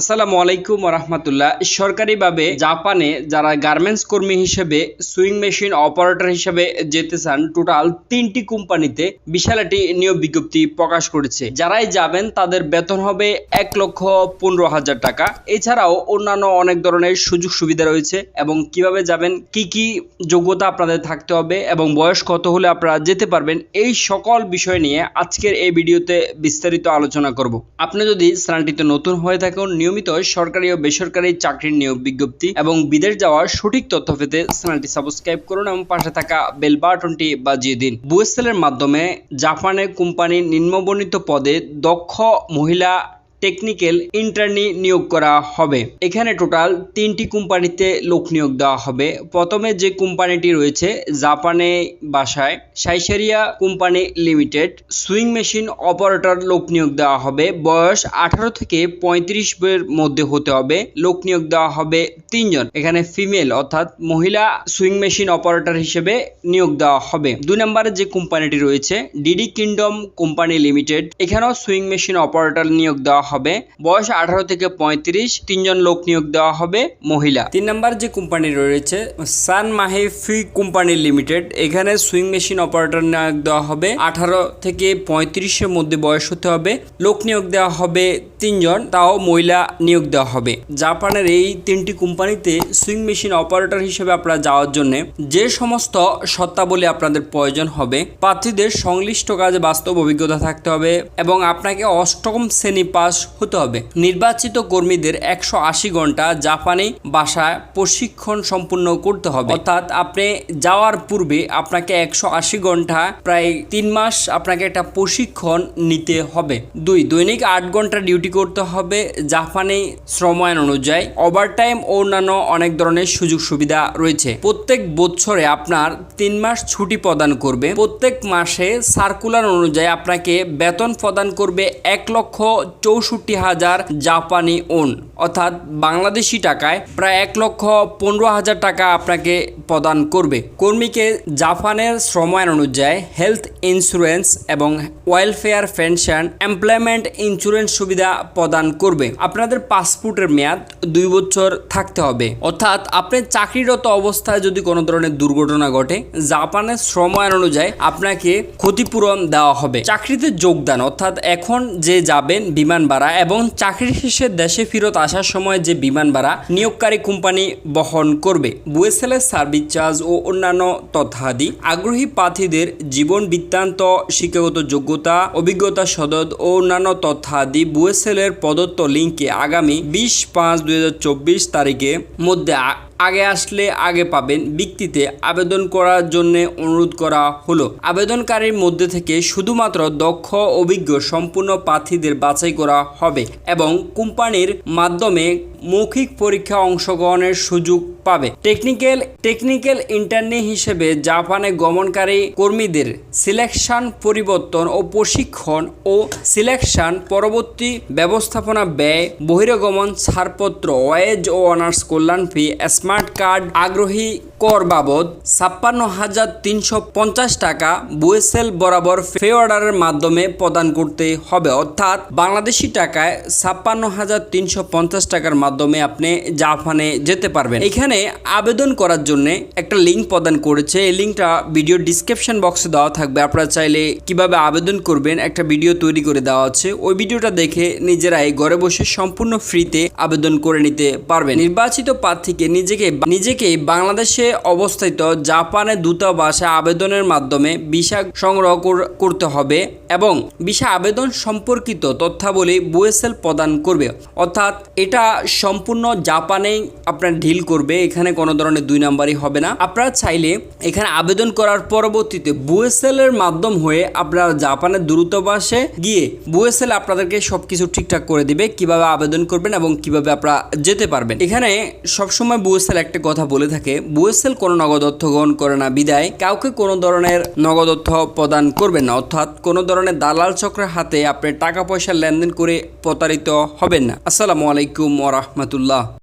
আসসালামু আলাইকুম রহমতুল্লাহ সরকারিভাবে জাপানে যারা গার্মেন্টস কর্মী হিসেবে, সুইং মেশিন অপারেটর হিসেবে যেতে চান, টোটাল তিনটি কোম্পানিতে বিশাল একটি নিয়োগ বিজ্ঞপ্তি প্রকাশ করেছে। যারাই যাবেন, তাদের বেতন হবে এক লক্ষ পনেরো হাজার টাকা। এছাড়াও অন্যান্য অনেক ধরনের সুযোগ সুবিধা রয়েছে এবং কীভাবে যাবেন, কি কি যোগ্যতা আপনাদের থাকতে হবে এবং বয়স কত হলে আপনারা যেতে পারবেন, এই সকল বিষয় নিয়ে আজকের এই ভিডিওতে বিস্তারিত আলোচনা করব। আপনি যদি চ্যানেলটিতে নতুন হয়ে থাকুন নিয়মিত সরকারি ও বেসরকারি চাকরির নিয়োগ বিজ্ঞপ্তি এবং বিদেশ যাওয়ার সঠিক তথ্য পেতে চ্যানেলটি সাবস্ক্রাইব করুন এবং পাশে থাকা বেল বাটনটি বাজিয়ে দিন। বুয়েসেলের মাধ্যমে জাপানের কোম্পানির নিম্নবর্ণিত পদে দক্ষ মহিলা টেকনিক্যাল ইন্টার্নি নিয়োগ করা হবে। এখানে টোটাল তিনটি কোম্পানিতে লোক নিয়োগ দেওয়া হবে। প্রথমে যে কোম্পানিটি রয়েছে, জাপানে বাসায় সাইসারিয়া company limited sewing machine operator লোক নিয়োগ দেওয়া হবে। বয়স আঠারো থেকে পঁয়ত্রিশ মধ্যে হতে হবে। লোক নিয়োগ দেওয়া হবে তিনজন। এখানে ফিমেল অর্থাৎ মহিলা সুইং মেশিন অপারেটর হিসেবে নিয়োগ দেওয়া হবে। দুই নম্বরে যে কোম্পানিটি রয়েছে ডিডি কিংডম কোম্পানি লিমিটেড এখানেও সুইং মেশিন অপারেটর নিয়োগ দেওয়া হবে। বয়স আঠারো থেকে পঁয়ত্রিশ, তিনজন লোক নিয়োগ দেওয়া হবে, মহিলা। তিন নম্বর যে কোম্পানি রয়েছে, সান মাহি ফি কোম্পানি লিমিটেড, এখানে সুইং মেশিন অপারেটর নিয়োগ দেওয়া হবে। আঠারো থেকে পঁয়ত্রিশের মধ্যে বয়স হতে হবে, লোক নিয়োগ দেওয়া হবে তিনজন, তাও মহিলা নিয়োগ দেওয়া হবে। জাপানের এই তিনটি কোম্পানিতে সুইং মেশিন অপারেটর হিসেবে আপনারা যাওয়ার জন্য যে সমস্ত সত্তাবলী আপনাদের প্রয়োজন হবে, প্রার্থীদের সংশ্লিষ্ট কাজে বাস্তব অভিজ্ঞতা থাকতে হবে এবং আপনাকে অষ্টম শ্রেণি পাস হতে হবে। নির্বাচিত কর্মীদের একশো আশি ঘণ্টা জাপানি বাসায় প্রশিক্ষণ সম্পূর্ণ করতে হবে। অর্থাৎ আপনি যাওয়ার পূর্বে আপনাকে একশো আশি ঘণ্টা প্রায় তিন মাস আপনাকে একটা প্রশিক্ষণ নিতে হবে। দুই, দৈনিক আট ঘণ্টা ডিউটি করতে হবে জাপানি শ্রমায়ন অনুযায়ী। ওভারটাইম ও অন্যান্য অনেক ধরনের সুযোগ সুবিধা রয়েছে। প্রত্যেক বছরে আপনার তিন মাস ছুটি প্রদান করবে। প্রত্যেক মাসে সার্কুলার অনুযায়ী আপনাকে বেতন প্রদান করবে এক লক্ষ চৌষট্টি হাজার জাপানি ওন অর্থাৎ বাংলাদেশি টাকায় প্রায় এক লক্ষ পনেরো হাজার টাকা আপনাকে প্রদান করবে। কর্মীকে জাপানের শ্রমায়ন অনুযায়ী হেলথ ইন্স্যুরেন্স এবং ওয়েলফেয়ার পেনশন এমপ্লয়মেন্ট ইন্স্যুরেন্স সুবিধা প্রদান করবে। আপনাদের পাসপোর্টের মেয়াদ দুই বছর থাকতে হবে। অর্থাৎ আপনি চাকরিরত অবস্থায় যদি কোনো ধরনের দুর্ঘটনা ঘটে, জাপানের শ্রম অনুযায়ী আপনাকে ক্ষতিপূরণ দেওয়া হবে। চাকরিতে যোগদান, অর্থাৎ এখন যে যাবেন বিমান ভাড়া এবং চাকরি শেষে দেশে ফেরত আসার সময় যে বিমান ভাড়া নিয়োগকারী কোম্পানি বহন করবে, বুয়েসেলের সার্ভিস চার্জ ও অন্যান্য তথ্যাদি, আগ্রহী প্রার্থীদের জীবন বৃত্তান্ত, শিক্ষাগত যোগ্যতা, অভিজ্ঞতা সদদ ও অন্যান্য তথ্যাদি বুয়েসেলের প্রদত্ত লিঙ্কে আগামী বিশ পাঁচ দুই তারিখে মধ্যে আগে আসলে আগে পাবেন ব্যক্তিতে আবেদন করার জন্য অনুরোধ করা হলো। আবেদনকারীর মধ্যে থেকে শুধুমাত্র দক্ষ, অভিজ্ঞ সম্পূর্ণ প্রার্থীদের বাছাই করা হবে এবং কোম্পানির মাধ্যমে মৌখিক পরীক্ষা অংশগ্রহণের সুযোগ পাবে। টেকনিক্যাল টেকনিক্যাল ইন্টার্নি হিসেবে জাপানে গমনকারী কর্মীদের সিলেকশন, পরিবর্তন ও প্রশিক্ষণ ও সিলেকশন পরবর্তী ব্যবস্থাপনা ব্যয়, বহিরগমন ছাড়পত্র, ওয়েজ ও অনার্স কল্যাণ ফি, স্মার্ট কার্ড আগ্রহী কর বাবদ ছাপ্পান্ন হাজার তিনশো পঞ্চাশ টাকা বুয়েসেল বরাবর ফে অর্ডারের মাধ্যমে প্রদান করতে হবে। অর্থাৎ বাংলাদেশি টাকায় ছাপ্পান্ন হাজার তিনশো পঞ্চাশ টাকার মাধ্যমে আপনি জাপানে যেতে পারবেন। এখানে আবেদন করার জন্য একটা লিঙ্ক প্রদান করেছে। এই লিঙ্কটা ভিডিও ডিসক্রিপশন বক্সে দেওয়া থাকবে। আপনারা চাইলে কীভাবে আবেদন করবেন একটা ভিডিও তৈরি করে দেওয়া আছে। ওই ভিডিওটা দেখে নিজেরাই ঘরে বসে সম্পূর্ণ ফ্রিতে আবেদন করে নিতে পারবেন। নির্বাচিত প্রার্থীকে নিজেকে নিজেকে বাংলাদেশে অবস্থিত জাপানের দূতাবাসে আবেদনের মাধ্যমে ভিসা সংগ্রহ করতে হবে এবং ভিসা আবেদন সম্পর্কিত তথ্যাবলী বুয়েসেল প্রদান করবে। অর্থাৎ এটা সম্পূর্ণ জাপানেই আপনার ডিল করবে, এখানে কোনো ধরনের দুই নাম্বারই হবে না। আপনারা চাইলে এখানে আবেদন করার পরবর্তীতে বুয়েসেলের মাধ্যম হয়ে আপনারা জাপানের দূতাবাসে গিয়ে বুয়েসেল আপনাদেরকে সবকিছু ঠিকঠাক করে দিবে, কীভাবে আবেদন করবেন এবং কীভাবে আপনারা যেতে পারবেন। এখানে সবসময় বুয়েসেল একটা কথা বলে থাকে, বুয়েসেল কোনো নগদ অর্থ গ্রহণ করে না, বিদায়। কাউকে কোনো ধরনের নগদ অর্থ প্রদান করবেন না, অর্থাৎ কোনো ধরনের দালাল চক্রের হাতে আপনি টাকা পয়সা লেনদেন করে প্রতারিত হবেন না। আসসালামু আলাইকুম ওরহমতুল্লাহ রাহমাতুল্লাহ।